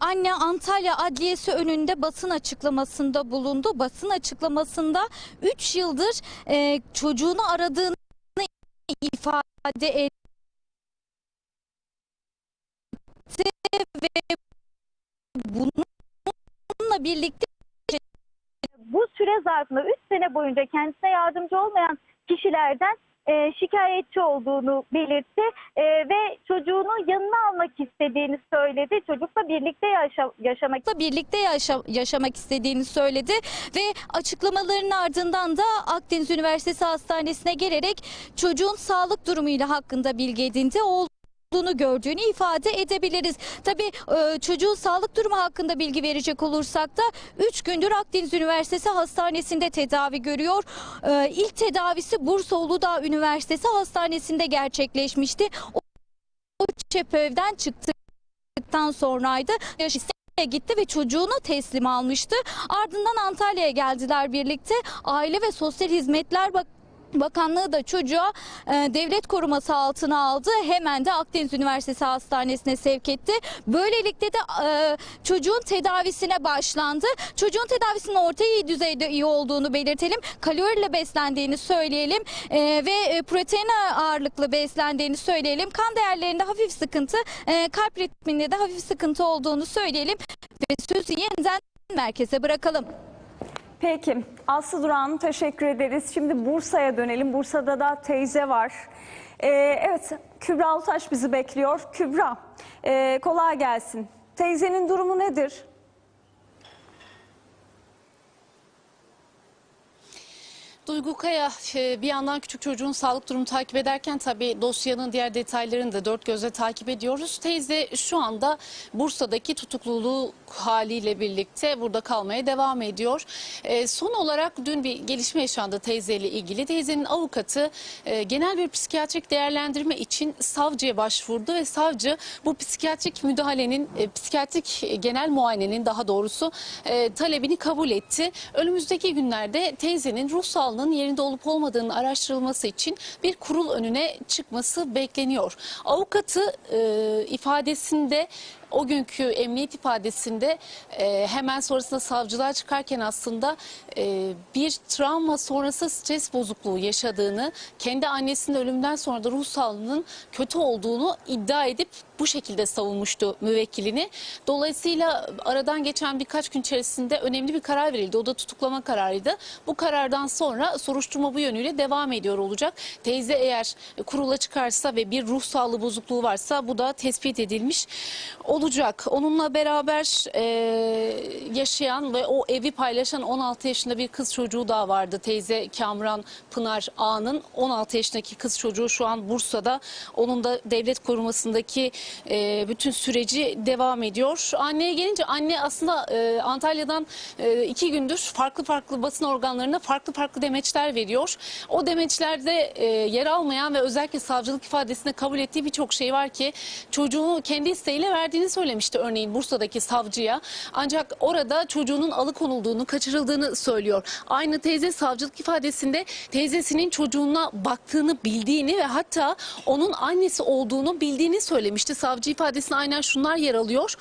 anne Antalya Adliyesi önünde basın açıklamasında bulundu. Basın açıklamasında 3 yıldır e, çocuğunu aradığını ifade etti ve bununla birlikte bu süre zarfında 3 sene boyunca kendisine yardımcı olmayan kişilerden e, şikayetçi olduğunu belirtti E, ve çocuğunu yanına almak istediğini söyledi. Çocukla birlikte yaşa- yaşamak birlikte yaşa- yaşamak istediğini söyledi ve açıklamaların ardından da Akdeniz Üniversitesi Hastanesi'ne gelerek çocuğun sağlık durumuyla hakkında bilgi edindi. Olduğunu gördüğünü ifade edebiliriz. Tabii e, çocuğun sağlık durumu hakkında bilgi verecek olursak da 3 gündür Akdeniz Üniversitesi Hastanesi'nde tedavi görüyor. E, İlk tedavisi Bursa Uludağ Üniversitesi Hastanesi'nde gerçekleşmişti. O, cepheden çıktıktan sonraydı. Yaşasına gitti ve çocuğunu teslim almıştı. Ardından Antalya'ya geldiler birlikte. Aile ve Sosyal Hizmetler Bak Bakanlığı da çocuğa e, devlet koruması altına aldı. Hemen de Akdeniz Üniversitesi Hastanesi'ne sevk etti. Böylelikle de e, çocuğun tedavisine başlandı. Çocuğun tedavisinin orta iyi düzeyde iyi olduğunu belirtelim. Kaloriyle beslendiğini söyleyelim e, ve e, protein ağırlıklı beslendiğini söyleyelim. Kan değerlerinde hafif sıkıntı, e, kalp ritminde de hafif sıkıntı olduğunu söyleyelim ve sözü yeniden merkeze bırakalım. Peki Aslı Duran teşekkür ederiz. Şimdi Bursa'ya dönelim. Bursa'da da teyze var. Ee, evet Kübra Altaş bizi bekliyor. Kübra e, kolay gelsin. Teyzenin durumu nedir? Duygu Kaya e, bir yandan küçük çocuğun sağlık durumunu takip ederken tabii dosyanın diğer detaylarını da dört gözle takip ediyoruz. Teyze şu anda Bursa'daki tutukluluğu haliyle birlikte burada kalmaya devam ediyor. E, son olarak dün bir gelişme yaşandı teyzeyle ilgili. Teyzenin avukatı e, genel bir psikiyatrik değerlendirme için savcıya başvurdu ve savcı bu psikiyatrik müdahalenin, psikiyatrik genel muayenenin daha doğrusu talebini kabul etti. Önümüzdeki günlerde teyzenin ruh sağlığının yerinde olup olmadığının araştırılması için bir kurul önüne çıkması bekleniyor. Avukatı e, ifadesinde o günkü emniyet ifadesinde e, hemen sonrasında savcılığa çıkarken aslında e, bir travma sonrası stres bozukluğu yaşadığını, kendi annesinin ölümünden sonra da ruh sağlığının kötü olduğunu iddia edip bu şekilde savunmuştu müvekkilini. Dolayısıyla aradan geçen birkaç gün içerisinde önemli bir karar verildi. O da tutuklama kararıydı. Bu karardan sonra soruşturma bu yönüyle devam ediyor olacak. Teyze eğer kurula çıkarsa ve bir ruh sağlığı bozukluğu varsa bu da tespit edilmiş olacak. Onunla beraber e, yaşayan ve o evi paylaşan 16 yaşında bir kız çocuğu daha vardı. Teyze Kamran Pınar Ağa'nın 16 yaşındaki kız çocuğu şu an Bursa'da. Onun da devlet korumasındaki e, bütün süreci devam ediyor. Anneye gelince anne aslında e, Antalya'dan e, iki gündür farklı farklı basın organlarına farklı farklı demeçler veriyor. O demeçlerde e, yer almayan ve özellikle savcılık ifadesinde kabul ettiği birçok şey var ki çocuğunu kendi isteğiyle verdiğini söylemişti örneğin Bursa'daki savcıya. Ancak orada çocuğunun alıkonulduğunu, kaçırıldığını söylüyor. Aynı teyze savcılık ifadesinde teyzesinin çocuğuna baktığını bildiğini ve hatta onun annesi olduğunu bildiğini söylemişti. Savcı ifadesinde aynen şunlar yer alıyor.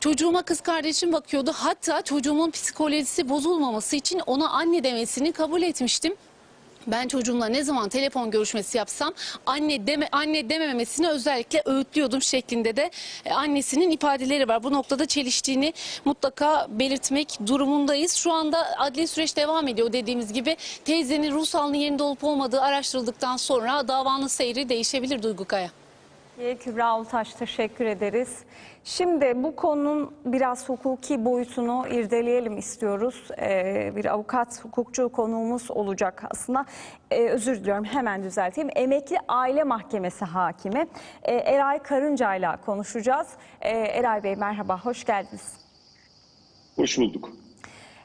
Çocuğuma kız kardeşim bakıyordu. Hatta çocuğumun psikolojisi bozulmaması için ona anne demesini kabul etmiştim. Ben çocuğumla ne zaman telefon görüşmesi yapsam anne deme anne dememesini özellikle öğütlüyordum şeklinde de e, annesinin ifadeleri var. Bu noktada çeliştiğini mutlaka belirtmek durumundayız. Şu anda adli süreç devam ediyor dediğimiz gibi. Teyzenin ruh sağlığının yerinde olup olmadığı araştırıldıktan sonra davanın seyri değişebilir Duygu Kaya. Ee, Kübra Altaş teşekkür ederiz. Şimdi bu konunun biraz hukuki boyutunu irdeleyelim istiyoruz. Ee, bir avukat, hukukçu konuğumuz olacak aslında. Ee, özür diliyorum hemen düzelteyim. Emekli Aile Mahkemesi Hakimi e, Eray Karınca ile konuşacağız. Ee, Eray Bey merhaba, hoş geldiniz. Hoş bulduk.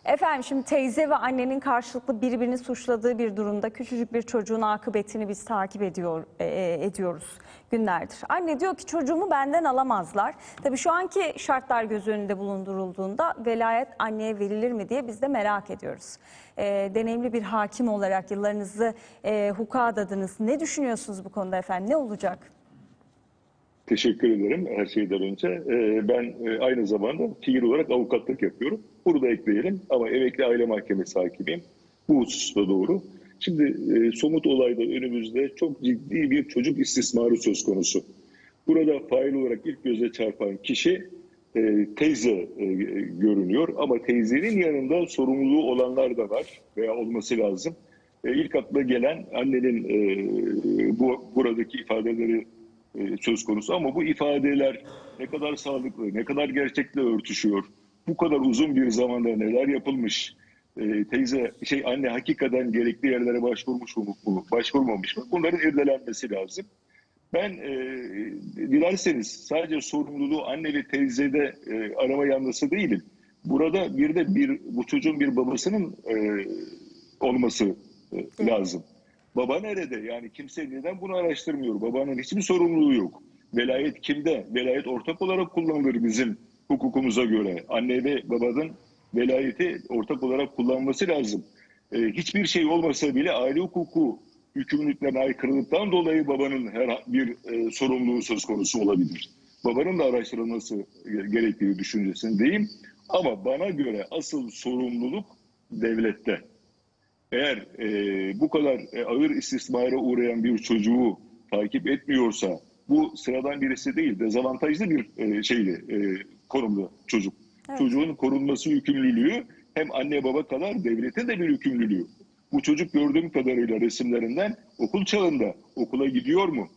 Efendim şimdi teyze ve annenin karşılıklı birbirini suçladığı bir durumda küçücük bir çocuğun akıbetini biz takip ediyor e, ediyoruz günlerdir. Anne diyor ki çocuğumu benden alamazlar. Tabii şu anki şartlar göz önünde bulundurulduğunda velayet anneye verilir mi diye biz de merak ediyoruz. E, deneyimli bir hakim olarak yıllarınızı e, hukuka adadınız. Ne düşünüyorsunuz bu konuda efendim? Ne olacak? Teşekkür ederim her şeyden önce. Ee, ben e, aynı zamanda fiil olarak avukatlık yapıyorum. Burada ekleyelim ama emekli aile mahkemesi hakimiyim. Bu hususta doğru. Şimdi e, somut olayda önümüzde çok ciddi bir çocuk istismarı söz konusu. Burada fail olarak ilk göze çarpan kişi e, teyze görünüyor ama teyzenin yanında sorumluluğu olanlar da var veya olması lazım. E, ilk akla gelen annenin bu buradaki ifadeleri e, söz konusu ama bu ifadeler ne kadar sağlıklı, ne kadar gerçekle örtüşüyor, bu kadar uzun bir zamanda neler yapılmış, e, teyze şey anne hakikaten gerekli yerlere başvurmuş mu, mu başvurmamış mı? Bunların irdelenmesi lazım. Ben e, dilerseniz sadece sorumluluğu anne ve teyzede e, arama yanlısı değilim. Burada bir de bir bu çocuğun bir babasının e, olması e, lazım. Baba nerede? Yani kimse neden bunu araştırmıyor? Babanın hiçbir sorumluluğu yok. Velayet kimde? Velayet ortak olarak kullanılır bizim hukukumuza göre. Anne ve babanın velayeti ortak olarak kullanması lazım. Ee, hiçbir şey olmasa bile aile hukuku yükümlülüklerine aykırılıktan dolayı babanın her bir e, sorumluluğu söz konusu olabilir. Babanın da araştırılması gerektiği düşüncesindeyim. Ama bana göre asıl sorumluluk devlette. Eğer e, bu kadar e, ağır istismara uğrayan bir çocuğu takip etmiyorsa bu sıradan birisi değil dezavantajlı bir e, şeyli e, konumda çocuk. Evet. Çocuğun korunması yükümlülüğü hem anne baba kadar devletin de bir yükümlülüğü. Bu çocuk gördüğüm kadarıyla resimlerinden okul çağında okula gidiyor mu?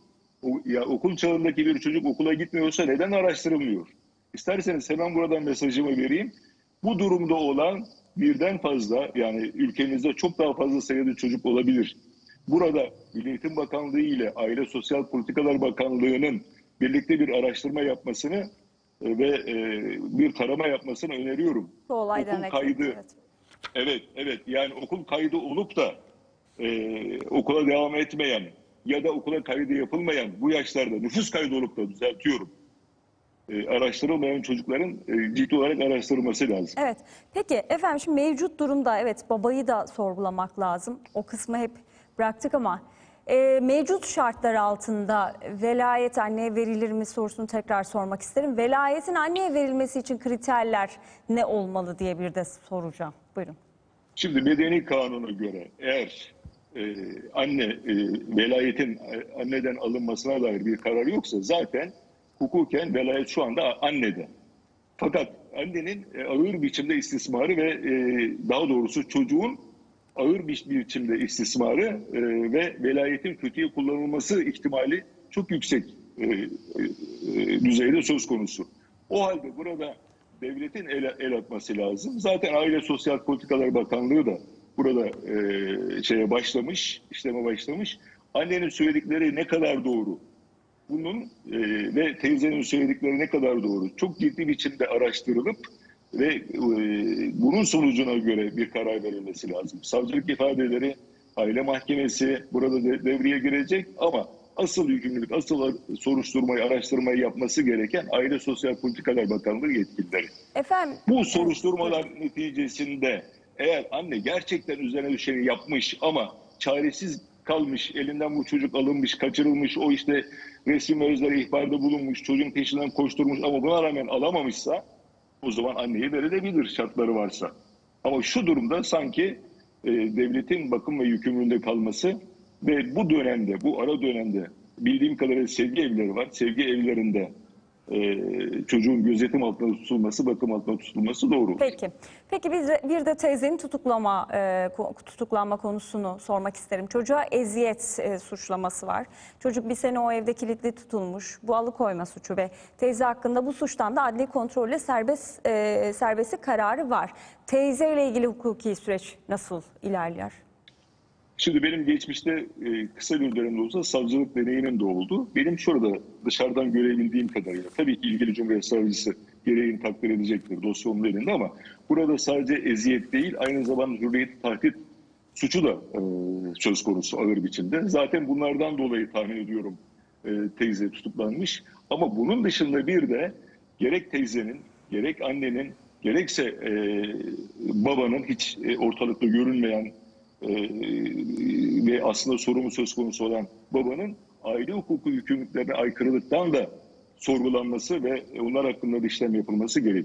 O, ya okul çağındaki bir çocuk okula gitmiyorsa neden araştırılmıyor? İsterseniz hemen buradan mesajımı vereyim. Bu durumda olan birden fazla yani ülkemizde çok daha fazla sayıda çocuk olabilir. Burada Milli Eğitim Bakanlığı ile Aile Sosyal Politikalar Bakanlığı'nın birlikte bir araştırma yapmasını e, ve e, bir tarama yapmasını öneriyorum. Bu olaydan Okul kaydı. evet. Evet, evet. Yani okul kaydı olup da e, okula devam etmeyen ya da okula kaydı yapılmayan bu yaşlarda nüfus kaydı olup da düzeltiyorum. E, araştırılmayan çocukların e, ciddi olarak araştırılması lazım. Evet. Peki efendim şimdi mevcut durumda evet babayı da sorgulamak lazım. O kısmı hep bıraktık ama e, mevcut şartlar altında velayet anneye verilir mi sorusunu tekrar sormak isterim. Velayetin anneye verilmesi için kriterler ne olmalı diye bir de soracağım. Buyurun. Şimdi medeni kanuna göre eğer e, anne e, velayetin e, anneden alınmasına dair bir karar yoksa zaten hukuken velayet şu anda annede. Fakat annenin e, ağır biçimde istismarı ve e, daha doğrusu çocuğun ağır bir biçimde istismarı e, ve velayetin kötüye kullanılması ihtimali çok yüksek düzeyde söz konusu. O halde burada devletin el, el atması lazım. Zaten Aile Sosyal Politikalar Bakanlığı da burada e, şeye başlamış, işleme başlamış. Annenin söyledikleri ne kadar doğru? Bunun e, ve teyzenin söyledikleri ne kadar doğru? Çok ciddi biçimde araştırılıp ve e, bunun sonucuna göre bir karar verilmesi lazım. Savcılık ifadeleri, aile mahkemesi burada de, devreye girecek ama asıl yükümlülük, asıl soruşturmayı, araştırmayı yapması gereken Aile Sosyal Politikalar Bakanlığı yetkilileri. Efendim Bu soruşturmalar neticesinde eğer anne gerçekten üzerine düşeni yapmış ama çaresiz kalmış, elinden bu çocuk alınmış, kaçırılmış, o işte resim ve ihbarda bulunmuş, çocuğun peşinden koşturmuş ama buna rağmen alamamışsa o zaman anneye verilebilir şartları varsa. Ama şu durumda sanki e, devletin bakım ve yükümlülüğünde kalması ve bu dönemde, bu ara dönemde bildiğim kadarıyla sevgi evleri var. Sevgi evlerinde e, çocuğun gözetim altında tutulması, bakım altında tutulması doğru. Peki. Peki biz de, bir de teyzenin tutuklama e, tutuklanma konusunu sormak isterim. Çocuğa eziyet e, suçlaması var. Çocuk bir sene o evde kilitli tutulmuş. Bu alıkoyma suçu ve teyze hakkında bu suçtan da adli kontrolle serbest e, serbestlik kararı var. Teyze ile ilgili hukuki süreç nasıl ilerler? Şimdi benim geçmişte e, kısa bir dönemde olsa savcılık deneyimim de oldu. Benim şurada dışarıdan görebildiğim kadarıyla tabii ilgili Cumhuriyet Savcısı gereğini takdir edecektir dosya onun elinde ama burada sadece eziyet değil aynı zamanda hürriyeti tahdit suçu da e, söz konusu ağır biçimde. Zaten bunlardan dolayı tahmin ediyorum e, teyze tutuklanmış. Ama bunun dışında bir de gerek teyzenin gerek annenin gerekse e, babanın hiç e, ortalıkta görünmeyen e, ve aslında sorumlu söz konusu olan babanın aile hukuku yükümlülüklerine aykırılıktan da sorgulanması ve onlar hakkında da işlem yapılması gerekiyor.